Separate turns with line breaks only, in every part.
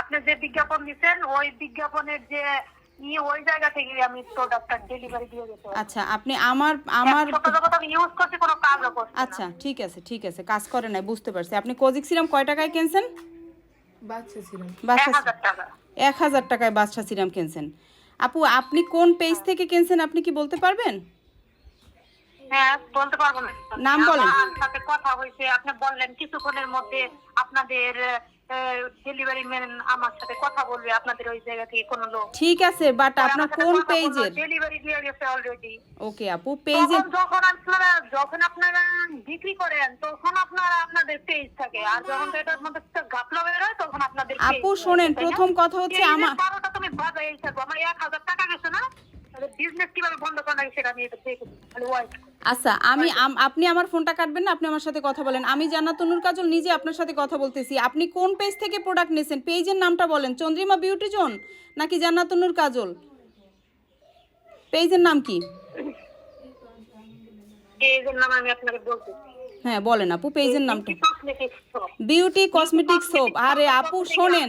আপনি যে বিজ্ঞাপন দিচ্ছেন ওই বিজ্ঞাপনের যে ই ওই জায়গা থেকে আমি প্রোডাক্টটা ডেলিভারি দিয়ে দিতে
আচ্ছা আপনি আমার আমার
আমি ইউজ করছি কোনো কাজও করছি।
আচ্ছা ঠিক আছে ঠিক আছে কাজ করে নাই বুঝতে পারছি। আপনি কোজিক সিরাম কয় টাকায় কিনছেন?
বাচ্চা
এক
বাচ্চা
টাকা।
এক হাজার টাকায় বাচ্চা সিরাম কিনছেন। আপু আপনি কোন পেজ থেকে কিনছেন আপনি কি বলতে পারবেন?
হ্যাঁ বলতে পারব না।
নাম বলেন।
আমার সাথে কথা হয়েছে আপনি বললেন কিছুক্ষণের মধ্যে আপনাদের ডেলিভারি ম্যান আমার সাথে কথা বলবে আপনাদের ওই জায়গা থেকে কোনো লোক।
ঠিক আছে বাট আপনার কোন পেজের
ডেলিভারি দিয়ে গেছে অলরেডি
ওকে আপু
তখন যখন আপনারা যখন আপনারা বিক্রি করেন তখন আপনারা আপনাদের পেজ থাকে। আর যখন এটার মধ্যে একটা ঘাপলা বের হয় তখন আপনাদের
আপু
থাকে,
শোনেন প্রথম কথা হচ্ছে আমার
বারোটা তুমি বাজাই থাকব আমার এক হাজার টাকা গেছে না? বিজনেস কীভাবে বন্ধ করা সেটা আমি এটা দেখে ওয়াইট
আচ্ছা আমি আপনি আমার ফোনটা কাটবেন না? আপনি আমার সাথে কথা বলেন। আমি জান্নাতুনুর কাজল নিজে আপনার সাথে কথা বলতেছি। আপনি কোন পেজ থেকে প্রোডাক্ট নিয়েছেন পেজের নামটা বলেন। চন্দ্রিমা বিউটি জোন নাকি জান্নাতুনুর কাজল? পেজের নাম কি?
এই জন্য আমি আপনাকে বলতেছি
হ্যাঁ বলেন আপু পেজের নামটা। বিউটি কসমেটিক সোপ আরে আপু শোনেন।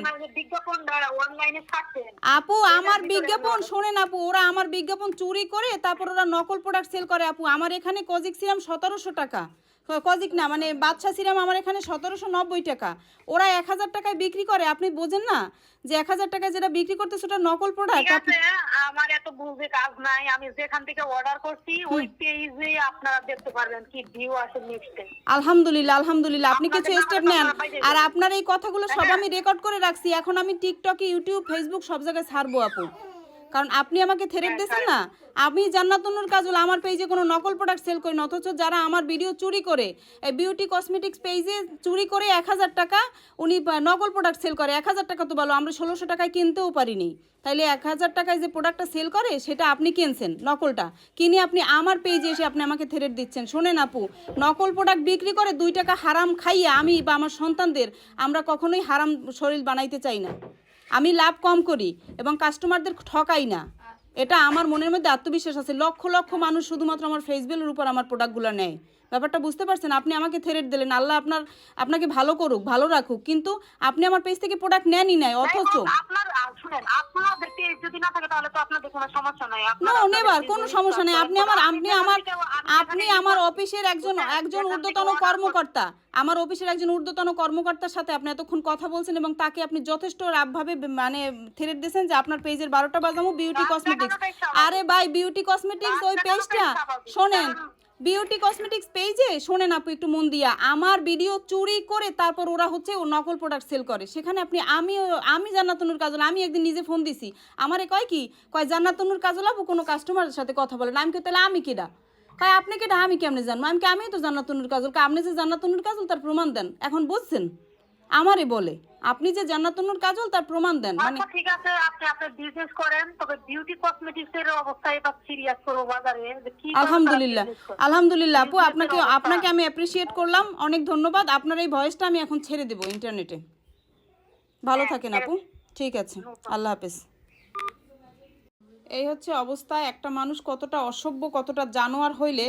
আপু আমার বিজ্ঞাপন শোনেন আপু ওরা আমার বিজ্ঞাপন চুরি করে তারপর ওরা নকল প্রোডাক্ট সেল করে আপু। আমার এখানে কজিক সিরাম সতেরোশো টাকা। কজিক না মানে বাচ্চা সিরাম আমার এখানে সতেরোশো নব্বই টাকা। ওরা এক হাজার টাকায় বিক্রি করে আপনি বোঝেন না যে এক হাজার টাকায় যেটা বিক্রি করতেছে ওটা নকল প্রোডাক্ট
আছে আমার এত বুঝে কাজ নাই আমি যেখান থেকে অর্ডার করছি ওই পেজে আপনারা দেখতে পারবেন কি ভিউ আছে নেক্সট
আলহামদুলিল্লাহ আলহামদুলিল্লাহ আপনি কিছু স্টেপ নেন। আর আপনার এই কথাগুলো সব আমি রেকর্ড করে রাখছি এখন আমি টিকটকে ইউটিউব ফেসবুক সব জায়গায় ছাড়বো আপু। কারণ আপনি আমাকে থেরেট দিয়েছেন না। আমি জান্নাতুনুর কাজল আমার পেজে কোনো নকল প্রোডাক্ট সেল করি না অথচ যারা আমার ভিডিও চুরি করে এই বিউটি কসমেটিক্স পেজে চুরি করে এক হাজার টাকা উনি নকল প্রোডাক্ট সেল করে এক হাজার টাকা তো ভালো আমরা ষোলোশো টাকায় কিনতেও পারিনি। তাইলে এক হাজার টাকায় যে প্রোডাক্টটা সেল করে সেটা আপনি কিনছেন নকলটা। কিনে আপনি আমার পেজে এসে আপনি আমাকে থেরেট দিচ্ছেন। শোনেন আপু নকল প্রোডাক্ট বিক্রি করে দুই টাকা হারাম খাইয়ে আমি বা আমার সন্তানদের আমরা কখনোই হারাম শরীর বানাইতে চাই না। আমি লাভ কম করি এবং কাস্টমারদের ঠকাই না। এটা আমার মনের মধ্যে আত্মবিশ্বাস আছে। লক্ষ লক্ষ মানুষ শুধুমাত্র আমার ফেসবুকের উপর আমার প্রোডাক্টগুলো নেয়। ব্যাপারটা বুঝতে পারছেন? আপনি আমাকে থেরেট দিলেন। আল্লাহ আপনার আপনাকে ভালো করুক ভালো রাখুক। কিন্তু আপনি আমার পেজ থেকে প্রোডাক্ট নেনই নাই অথচ।
কোনো সমস্যা নাই।
আপনি আমার আপনি আমার আপনি আমার অফিসের একজন একজন ঊর্ধ্বতন কর্মকর্তা আমার অফিসের একজন ঊর্ধ্বতন কর্মকর্তার সাথে আপনি এতক্ষণ কথা বলছেন এবং তাকে আপনি যথেষ্ট রাবভাবে মানে থেরেট দিয়েছেন যে আপনার পেজের বারোটা বাজামো বিউটি কসমেটিক্স আরে ভাই বিউটি কসমেটিক্স ওই পেজটা শোনেন বিউটি কসমেটিক্স পেজে, শোনেন আপু একটু মন দিয়া, আমার ভিডিও চুরি করে তারপর ওরা হচ্ছে ও নকল প্রোডাক্ট সেল করে। সেখানে আপনি আমি আমি জান্নাতনুর কাজল, আমি একদিন নিজে ফোন দিছি। আমারে কয় কি, কয়, জান্নাতনুর কাজল আপু, কোনো কাস্টমারের সাথে কথা বলে না। আমি কে তাহলে আমি কিডা কয়, আপনি কেডা আমি কেমনে জানব? আমি আমি তো জান্নাতনুর কাজল। আপনি যে জান্নাতনুর কাজল, তার প্রমাণ দেন। এখন বুঝছেন? আমারে বলে। আপনি যে জান্নাতুনুর কাজল তার প্রমাণ দেন। মানে
আচ্ছা ঠিক আছে আপনি আপনার বিজনেস করেন তবে বিউটি কসমেটিক্স এর অবস্থা এবার সিরিয়াস করব বাজারে।
আলহামদুলিল্লাহ। আলহামদুলিল্লাহ আপু আপনাকে আপনাকে আমি অ্যাপ্রিশিয়েট করলাম। অনেক ধন্যবাদ। আপনার এই ভয়েসটা আমি এখন ছেড়ে দেব ইন্টারনেটে ভালো থাকেন আপু। ঠিক আছে। আল্লাহ হাফেজ। এই হচ্ছে অবস্থা, একটা মানুষ কতটা অসভ্য, কতটা জানোয়ার হইলে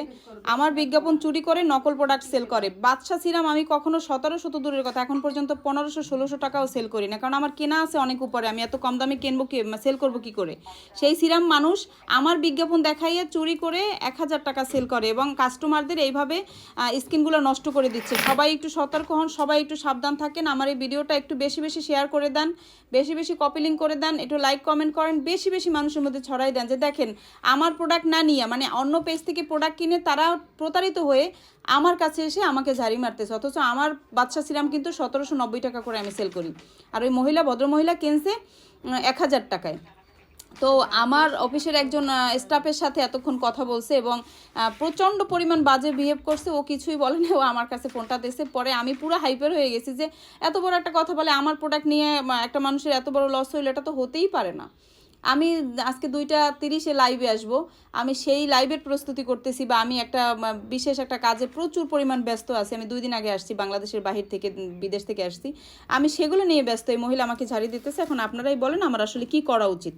আমার বিজ্ঞাপন চুরি করে নকল প্রোডাক্ট সেল করে। বাদশা সিরাম আমি কখনো সতেরোশো তো দূরের কথা, এখন পর্যন্ত পনেরোশো, ষোলোশো টাকাও সেল করি না, কারণ আমার কেনা আছে অনেক উপরে, আমি এত কম দামে কিনবো কি সেল করব কি করে? সেই সিরাম মানুষ আমার বিজ্ঞাপন দেখাইয়ে চুরি করে এক হাজার টাকা সেল করে এবং কাস্টমারদের এইভাবে স্কিনগুলো নষ্ট করে দিচ্ছে। সবাই একটু সতর্ক হন, সবাই একটু সাবধান থাকেন, আমার এই ভিডিওটা একটু বেশি বেশি শেয়ার করে দেন, বেশি বেশি কপি লিঙ্ক করে দেন, একটু লাইক কমেন্ট করেন, বেশি বেশি মানুষের মধ্যে ছড়াই দেন যে দেখেন, আমার প্রোডাক্ট না নিয়ে মানে অন্য পেজ থেকে প্রোডাক্ট কিনে তারা প্রতারিত হয়ে আমার কাছে এসে আমাকে ঝাড়ি মারতেছে। অথচ আমার বাচ্চা সিরাম কিন্তু সতেরোশো নব্বই টাকা করে আমি সেল করি। আর ওই মহিলা, ভদ্রমহিলা কিনছে এক হাজার টাকায়। তো আমার অফিসের একজন স্টাফের সাথে এতক্ষণ কথা বলছে এবং প্রচণ্ড পরিমাণ বাজে বিহেভ করছে। ও কিছুই বলেনি ও আমার কাছে ফোনটা দিয়েছে। পরে আমি পুরো হাইপার হয়ে গেছি যে, এত বড় একটা কথা বলে আমার প্রোডাক্ট নিয়ে একটা মানুষের এত বড় লস হইল, এটা তো হতেই পারে না। আমি আজকে দুইটা তিরিশে লাইভে আসব। আমি সেই লাইভের প্রস্তুতি করতেছি বা আমি একটা বিশেষ একটা কাজে প্রচুর পরিমাণ ব্যস্ত আছি। আমি দুই দিন আগে আসছি, বাংলাদেশের বাহির থেকে বিদেশ থেকে আসছি। আমি সেগুলো নিয়ে ব্যস্ত, এই মহিলা আমাকে ঝাড়ি দিতেছে। এখন আপনারাই বলেন আমার আসলে কি করা উচিত।